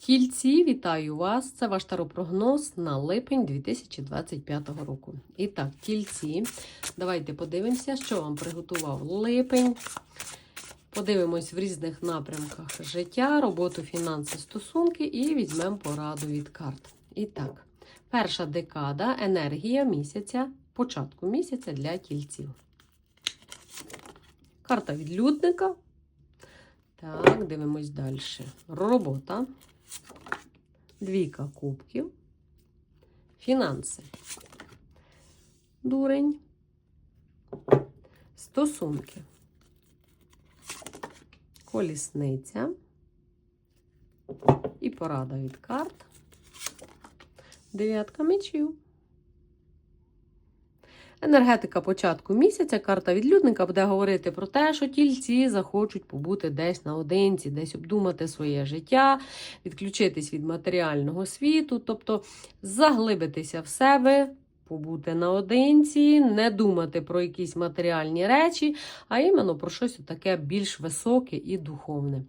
Тільці, вітаю вас! Це ваш таропрогноз на липень 2025 року. І так, тільці, давайте подивимося, що вам приготував липень. Подивимось в різних напрямках життя, роботу, фінанси, стосунки і візьмемо пораду від карт. І так, перша декада енергія місяця, початку місяця для тільців. Карта відлюдника. Так, дивимось далі. Робота. Двійка кубків. Фінанси. Дурень. Стосунки. Колісниця. І порада від карт. Дев'ятка мечів. Енергетика початку місяця, карта відлюдника буде говорити про те, що тільці захочуть побути десь наодинці, десь обдумати своє життя, відключитись від матеріального світу, тобто заглибитися в себе, побути наодинці, не думати про якісь матеріальні речі, а іменно про щось таке більш високе і духовне.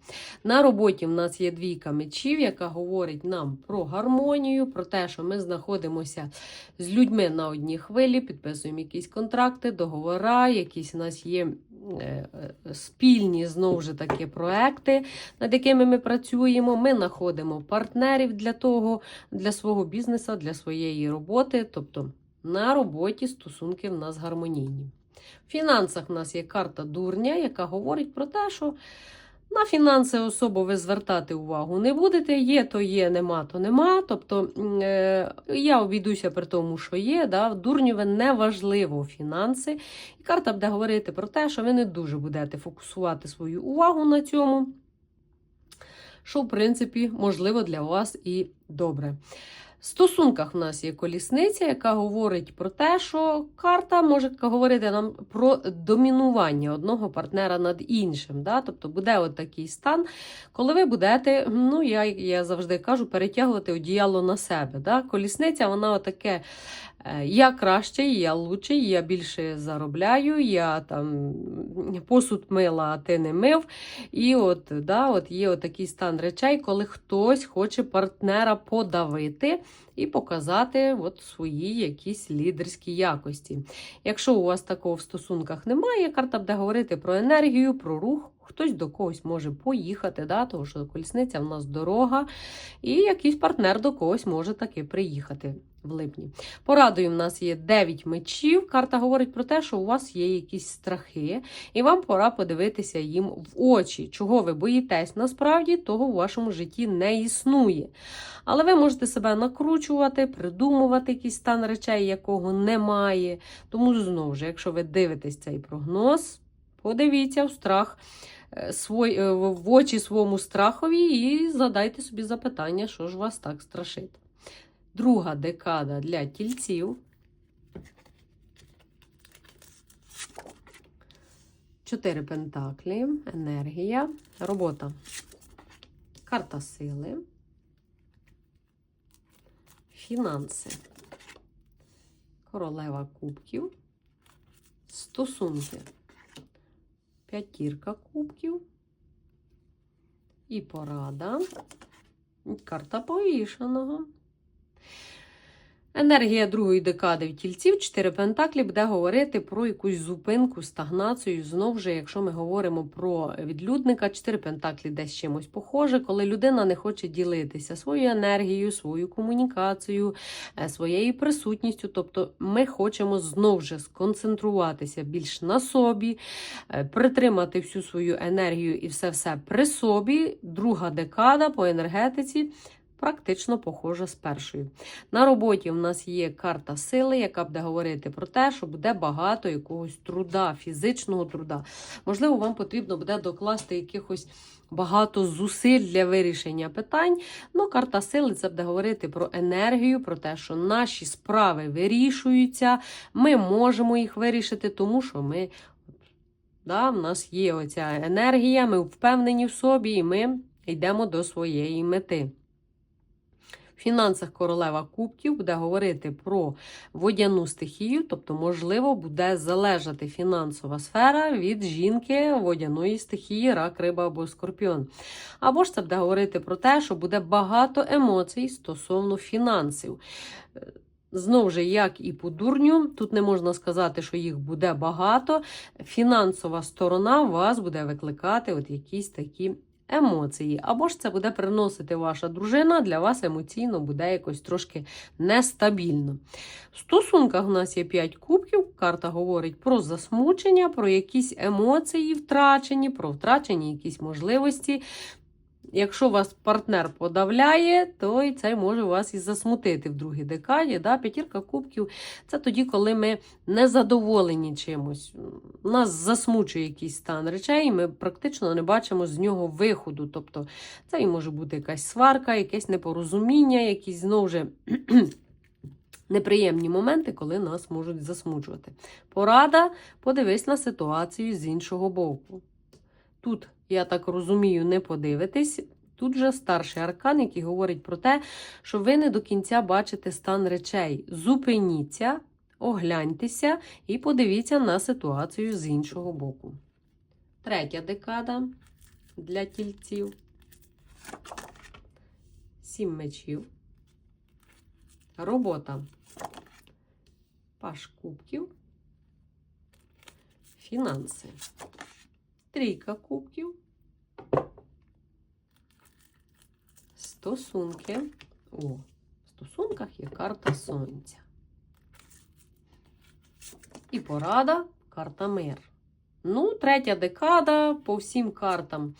На роботі в нас є двійка мечів, яка говорить нам про гармонію, про те, що ми знаходимося з людьми на одній хвилі, підписуємо якісь контракти, договори, якісь у нас є. е, е, Спільні знову ж таки проекти, над якими ми працюємо. Ми знаходимо партнерів для того, для свого бізнесу, для своєї роботи. Тобто на роботі стосунки в нас гармонійні. В фінансах в нас є карта дурня, яка говорить про те, що на фінанси особо ви звертати увагу не будете. Є, то є, нема, то нема. Тобто е, я обійдуся при тому, що є. Да? Дурніве не важливо фінанси. І карта буде говорити про те, що ви не дуже будете фокусувати свою увагу на цьому. Що, в принципі, можливо для вас і добре. В стосунках в нас є колісниця, яка говорить про те, що карта може говорити нам про домінування одного партнера над іншим. Да? Тобто буде от такий стан, коли ви будете, ну я, я завжди кажу, перетягувати одіяло на себе. Да? Колісниця, вона отаке. Е, Я краще, я лучше, я більше заробляю, я там посуд мила, а ти не мив. І от, да, от є такий стан речей, коли хтось хоче партнера подавити і показати от свої якісь лідерські якості. Якщо у вас такого в стосунках немає, карта буде говорити про енергію, про рух. Хтось до когось може поїхати, да, тому що колісниця в нас дорога, і якийсь партнер до когось може таки приїхати в липні. Порадою в нас є 9 мечів. Карта говорить про те, що у вас є якісь страхи, і вам пора подивитися їм в очі. Чого ви боїтесь? Насправді того в вашому житті не існує. Але ви можете себе накручувати, придумувати якийсь стан речей, якого немає. Тому знову ж, якщо ви дивитесь цей прогноз, подивіться в страх. е, свой- е, В очі своєму страхові і задайте собі запитання, що ж вас так страшить. Друга декада для тільців. Чотири пентаклі, енергія, робота. Карта сили. Фінанси. Королева кубків. Стосунки. П'ятірка кубків. І порада. Карта повішеного. Енергія другої декади в тільців, чотири пентаклі, буде говорити про якусь зупинку, стагнацію. Знову ж, якщо ми говоримо про відлюдника, чотири пентаклі десь чимось похоже, коли людина не хоче ділитися своєю енергією, своєю комунікацією, е, своєю присутністю. Тобто ми хочемо знову ж сконцентруватися більш на собі, е, притримати всю свою енергію і все-все при собі. Друга декада по енергетиці. Практично похожа з першою. На роботі в нас є карта сили, яка буде говорити про те, що буде багато якогось труда, фізичного труда. Можливо, вам потрібно буде докласти якихось багато зусиль для вирішення питань. Ну, карта сили це буде говорити про енергію, про те, що наші справи вирішуються, ми можемо їх вирішити, тому що ми. Да, в нас є оця енергія, ми впевнені в собі, і ми йдемо до своєї мети. Фінансах королева кубків буде говорити про водяну стихію, тобто, можливо, буде залежати фінансова сфера від жінки водяної стихії, рак, риба або скорпіон. Або ж це буде говорити про те, що буде багато емоцій стосовно фінансів. Знову ж, як і по дурню, тут не можна сказати, що їх буде багато. Фінансова сторона вас буде викликати от якісь такі емоції. Або ж це буде приносити ваша дружина, для вас емоційно буде якось трошки нестабільно. В стосунках у нас є 5 кубків. Карта говорить про засмучення, про якісь емоції втрачені, про втрачені якісь можливості. Якщо вас партнер подавляє, то і це може вас і засмутити в другій декаді. Да? П'ятірка кубків це тоді, коли ми не задоволені чимось. Нас засмучує якийсь стан речей, і ми практично не бачимо з нього виходу. Тобто це і може бути якась сварка, якесь непорозуміння, якісь знову ж неприємні моменти, коли нас можуть засмучувати. Порада подивись на ситуацію з іншого боку. Тут, я так розумію, не подивитесь. Тут же старший аркан, який говорить про те, що ви не до кінця бачите стан речей. Зупиніться, огляньтеся і подивіться на ситуацію з іншого боку. Третя декада для тільців. Сім мечів. Робота. Паш кубків. Фінанси. Трійка кубків. Стосунки. О, в стосунках є карта сонця. І порада карта мир. Ну, третя декада по всім картам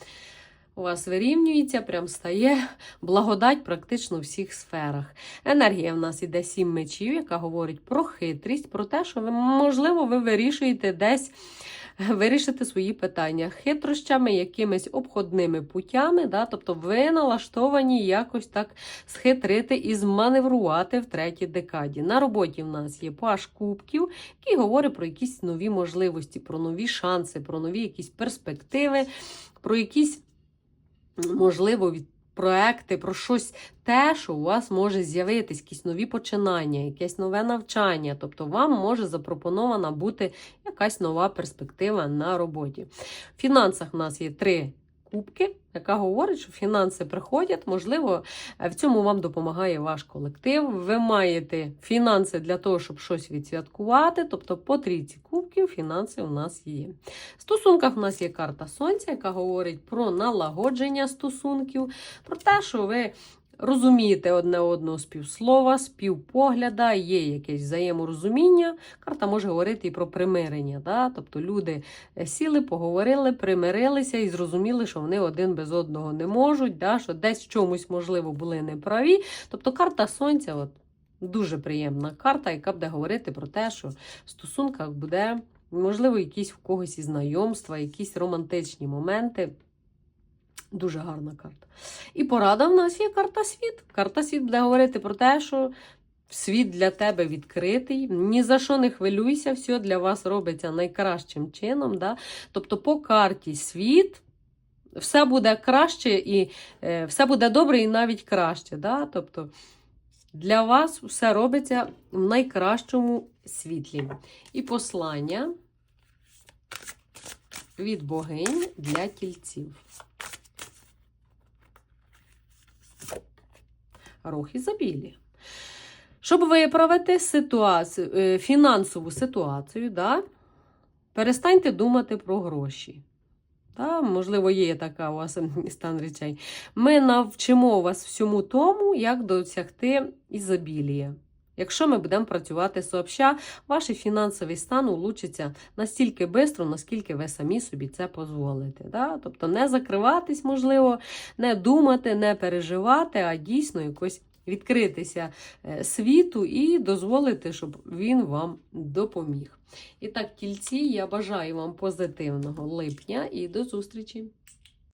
у вас вирівнюється, прям стає благодать практично у всіх сферах. Енергія в нас іде сім мечів, яка говорить про хитрість, про те, що ви, можливо, ви вирішуєте десь вирішити свої питання хитрощами, якимись обходними путями. Да? Тобто ви налаштовані якось так схитрити і зманеврувати в третій декаді. На роботі в нас є паш кубків, який говорить про якісь нові можливості, про нові шанси, про нові якісь перспективи, про якісь, можливо, від проекти, про щось те, що у вас може з'явитись, якісь нові починання, якесь нове навчання. Тобто вам може запропонована бути якась нова перспектива на роботі. В фінансах у нас є три кубки, яка говорить, що фінанси приходять. Можливо, в цьому вам допомагає ваш колектив. Ви маєте фінанси для того, щоб щось відсвяткувати. Тобто, по трійці кубків фінанси у нас є. В стосунках у нас є карта Сонця, яка говорить про налагодження стосунків, про те, що ви розумієте одне одного співслова, співпогляда, є якесь взаєморозуміння. Карта може говорити і про примирення. Да? Тобто люди е, сіли, поговорили, примирилися і зрозуміли, що вони один без одного не можуть, да? що десь в чомусь, можливо, були неправі. Тобто карта Сонця от, дуже приємна карта, яка буде говорити про те, що в стосунках буде, можливо, якісь в когось і знайомства, якісь романтичні моменти. Дуже гарна карта. І порада в нас є карта світ. Карта світ буде говорити про те, що світ для тебе відкритий. Ні за що не хвилюйся, все для вас робиться найкращим чином. Да? Тобто, по карті світ. Все буде краще і е, все буде добре і навіть краще. Да? Тобто для вас все робиться в найкращому світлі. І послання від богинь для тільців. Рух ізобілія. Щоб виправити ситуацію, е, фінансову ситуацію, да, перестаньте думати про гроші. Та, можливо, є така у вас стан речей. Ми навчимо вас всьому тому, як досягти ізобілія. Якщо ми будемо працювати сообща, ваш фінансовий стан улучшиться настільки швидко, наскільки ви самі собі це дозволите. Да? Тобто не закриватись, можливо, не думати, не переживати, а дійсно якось відкритися е, світу і дозволити, щоб він вам допоміг. І так, тільці, я бажаю вам позитивного липня і до зустрічі!